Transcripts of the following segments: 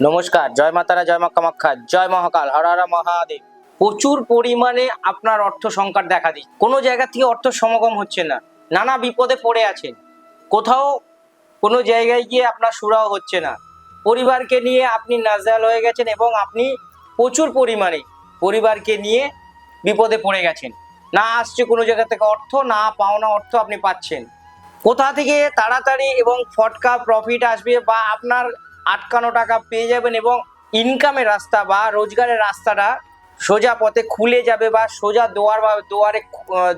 নমস্কার, জয় মাতারা, জয় মা কামাখ্যা জয় মহাকাল, হর হর মহাদেব। প্রচুর পরিমাণে আপনার অর্থ সংকট দেখা দিচ্ছে। কোনো জায়গা থেকে অর্থ সমাগম হচ্ছে না। নানা বিপদে পড়ে আছেন। কোথাও কোনো জায়গায় গিয়ে আপনার সুরাও হচ্ছে না। পরিবারকে নিয়ে আপনি নাজেহাল হয়ে গেছেন এবং আপনি প্রচুর পরিমাণে পরিবারকে নিয়ে বিপদে পড়ে গেছেন। না আসছে কোনো জায়গা থেকে অর্থ, না পাওনা অর্থ আপনি পাচ্ছেন। কোথা থেকে তাড়াতাড়ি এবং ফটকা প্রফিট আসবে বা আপনার আটকানো টাকা পেয়ে যাবেন এবং ইনকামের রাস্তা বা রোজগারের রাস্তাটা সোজা পথে খুলে যাবে বা সোজা দোয়ার বা দোয়ারে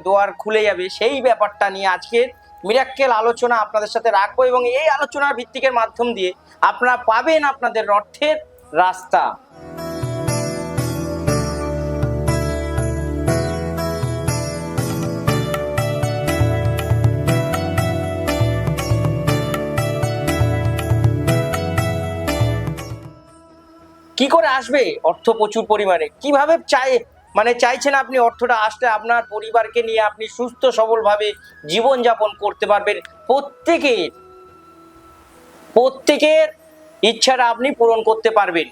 দোয়ার খুলে যাবে। সেই ব্যাপারটা নিয়ে আজকের মিরাক্কেল আলোচনা আপনাদের সাথে রাখব এবং এই আলোচনার ভিত্তিকের মাধ্যম দিয়ে আপনারা পাবেন আপনাদের অর্থের রাস্তা। কি করে আসবে অর্থ প্রচুর পরিমাণে? কীভাবে চাই মানে চাইছেন আপনি অর্থটা আসলে আপনার পরিবারকে নিয়ে আপনি সুস্থ সবলভাবে জীবনযাপন করতে পারবেন। প্রত্যেকের প্রত্যেকের ইচ্ছাটা আপনি পূরণ করতে পারবেন।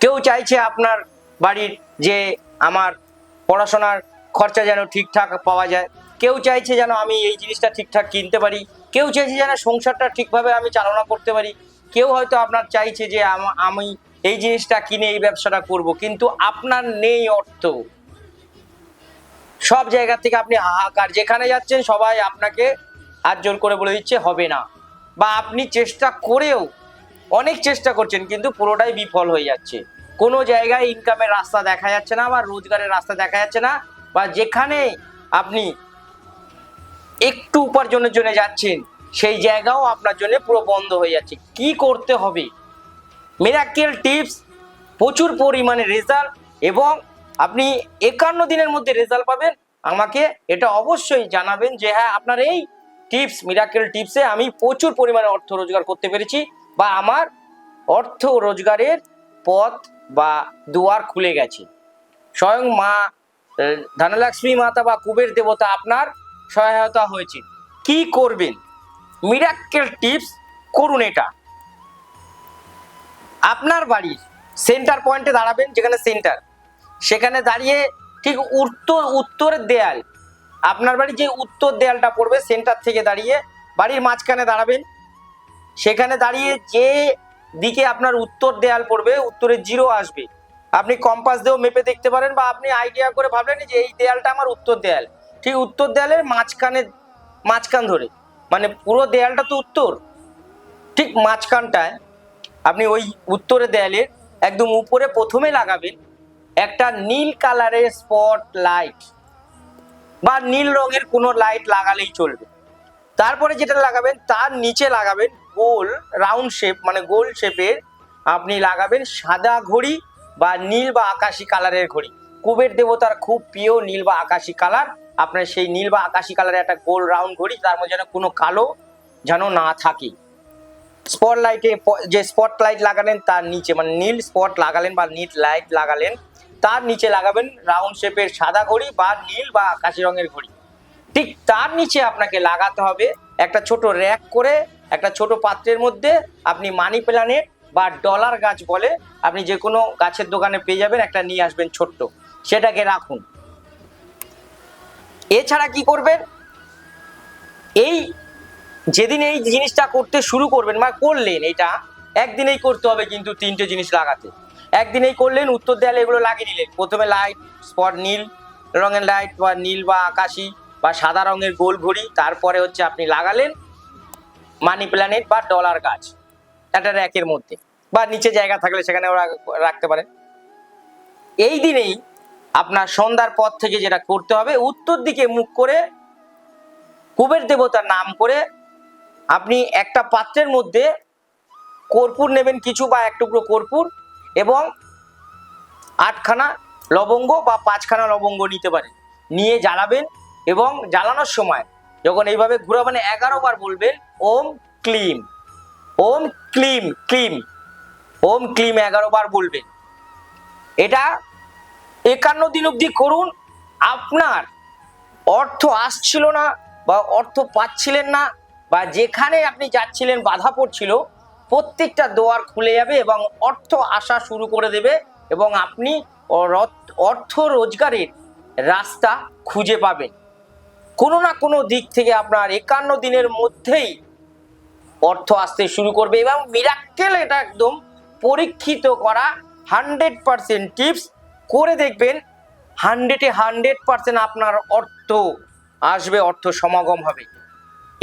কেউ চাইছে আপনার বাড়ির যে আমার পড়াশোনার খরচা যেন ঠিকঠাক পাওয়া যায়। কেউ চাইছে যেন আমি এই জিনিসটা ঠিকঠাক কিনতে পারি। কেউ চাইছে যেন সংসারটা ঠিকভাবে আমি চালনা করতে পারি। কেউ হয়তো আপনার চাইছে যে আম- এই জিনিসটা কিনে, এই ব্যবসাটা করব, কিন্তু আপনার নেই অর্থ। সব জায়গা থেকে আপনি হাহাকার, যেখানে যাচ্ছেন সবাই আপনাকে হাত জোর করে বলে দিচ্ছে, হবে না। বা আপনি চেষ্টা করেও অনেক চেষ্টা করছেন, কিন্তু পুরোটাই বিফল হয়ে যাচ্ছে। কোনো জায়গায় ইনকামের রাস্তা দেখা যাচ্ছে না বা রোজগারের রাস্তা দেখা যাচ্ছে না বা যেখানে আপনি একটু উপার্জনের জন্য যাচ্ছেন সেই জায়গাও আপনার জন্য পুরো বন্ধ হয়ে যাচ্ছে। কি করতে হবে? মিরাক্কেল টিপস প্রচুর পরিমাণে রেজাল্ট এবং আপনি একান্ন দিনের মধ্যে রেজাল্ট পাবেন। আমাকে এটা অবশ্যই জানাবেন যে হ্যাঁ আপনার এই টিপস মিরাক্কেল টিপসে আমি প্রচুর পরিমাণে অর্থ রোজগার করতে পেরেছি বা আমার অর্থ রোজগারের পথ বা দুয়ার খুলে গেছে। স্বয়ং মা ধনলক্ষ্মী মাতা বা কুবের দেবতা আপনার সহায়তা হয়েছে। কি করবেন? মিরাক্কেল টিপস করুন এটা। আপনার বাড়ির সেন্টার পয়েন্টে দাঁড়াবেন, যেখানে সেন্টার সেখানে দাঁড়িয়ে ঠিক উত্তর উত্তরের দেয়াল, আপনার বাড়ির যে উত্তর দেয়ালটা পড়বে সেন্টার থেকে দাঁড়িয়ে বাড়ির মাঝখানে দাঁড়াবেন। সেখানে দাঁড়িয়ে যে দিকে আপনার উত্তর দেয়াল পড়বে, উত্তরে জিরো আসবে। আপনি কম্পাস দিয়েও মেপে দেখতে পারেন বা আপনি আইডিয়া করে ভাবলেন যে এই দেয়ালটা আমার উত্তর দেয়াল। ঠিক উত্তর দেয়ালের মাঝখানে মাঝখান ধরে। মানে পুরো দেয়ালটা তো উত্তর। ঠিক মাঝখানটায়। আপনি ওই উত্তরে দেয়ালের একদম উপরে প্রথমে লাগাবেন একটা নীল কালারের স্পট লাইট বা নীল রঙের কোনো লাইট লাগালেই চলবে। তারপরে যেটা লাগাবেন, তার নিচে লাগাবেন গোল, রাউন্ড শেপ মানে গোল শেপের আপনি লাগাবেন সাদা ঘড়ি বা নীল বা আকাশি কালারের ঘড়ি। কুবের দেবতার খুব প্রিয় নীল বা আকাশি কালার আপনার সেই নীল বা আকাশি কালারের একটা গোল রাউন্ড ঘড়ি, তার মধ্যে যেন কোনো কালো যেন না থাকে। স্পট লাইটে যে স্পট লাইট লাগালেন, তার নিচে মানে নীল স্পট লাগালেন বা নীল লাইট লাগালেন, তার নিচে লাগাবেন রাউন্ড শেপের সাদা ঘড়ি বা নীল বা আকাশি রঙের ঘড়ি। ঠিক তার নিচে আপনাকে লাগাতে হবে একটা ছোট র্যাক করে, একটা ছোট পাত্রের মধ্যে আপনি মানি প্ল্যানেট বা ডলার গাছ বলে আপনি যে কোনো গাছের দোকানে পেয়ে যাবেন, একটা নিয়ে আসবেন ছোট্ট। সেটাকে রাখুন। এছাড়া কি করবেন? এই যেদিন এই জিনিসটা করতে শুরু করবেন বা করলেন এটা, একদিনেই করতে হবে কিন্তু তিনটে জিনিস লাগাতে। একদিনেই করলেন, উত্তর দেয়ালে এগুলো লাগিয়ে নিলেন। প্রথমে লাইট স্পট নীল, রঙের লাইট বা নীল বা আকাশি বা সাদা রঙের গোল ঘড়ি, তারপরে হচ্ছে আপনি লাগালেন মানি প্ল্যানেট বা ডলার গাছ। একটা র্যাকের মধ্যে। বা নিচে জায়গা থাকলে সেখানে ওরা রাখতে পারেন। এই দিনেই আপনার সন্ধ্যার পর থেকে যেটা করতে হবে, উত্তর দিকে মুখ করে কুবের দেবতার নাম করে আপনি একটা পাত্রের মধ্যে কর্পূর নেবেন কিছু বা এক টুকরো কর্পূর এবং আটখানা লবঙ্গ বা পাঁচখানা লবঙ্গ নিতে পারেন। নিয়ে জ্বালাবেন এবং জ্বালানোর সময় যখন এইভাবে ঘুরাবেন, এগারো বার বলবেন, ওম ক্লিম ওম ক্লিম ক্লিম, ওম ক্লিম এগারো বার বলবেন। এটা একান্ন দিন অবধি করুন। আপনার অর্থ আসছিল না বা অর্থ পাচ্ছিলেন না বা যেখানে আপনি যাচ্ছিলেন, বাধা পড়ছিল, প্রত্যেকটা দোয়ার খুলে যাবে এবং অর্থ আসা শুরু করে দেবে এবং আপনি অর্থ রোজগারের রাস্তা খুঁজে পাবেন। কোনো না কোনো দিক থেকে আপনার একান্ন দিনের মধ্যেই অর্থ আসতে শুরু করবে এবং মিরাক্কেল এটা একদম পরীক্ষিত করা হান্ড্রেড পার্সেন্ট টিপস করে দেখবেন, হান্ড্রেডে হান্ড্রেড পার্সেন্ট আপনার অর্থ আসবে, অর্থ সমাগম হবে।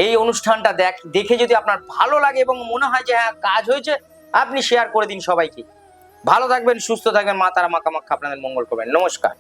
এই অনুষ্ঠানটা দেখ, দেখে যদি আপনার ভালো লাগে এবং মনে হয় যে হ্যাঁ কাজ হয়েছে, আপনি শেয়ার করে দিন সবাইকে। ভালো থাকবেন, সুস্থ থাকবেন, মা তারা মাকামাক্ষা আপনাদের মঙ্গল করবেন। নমস্কার।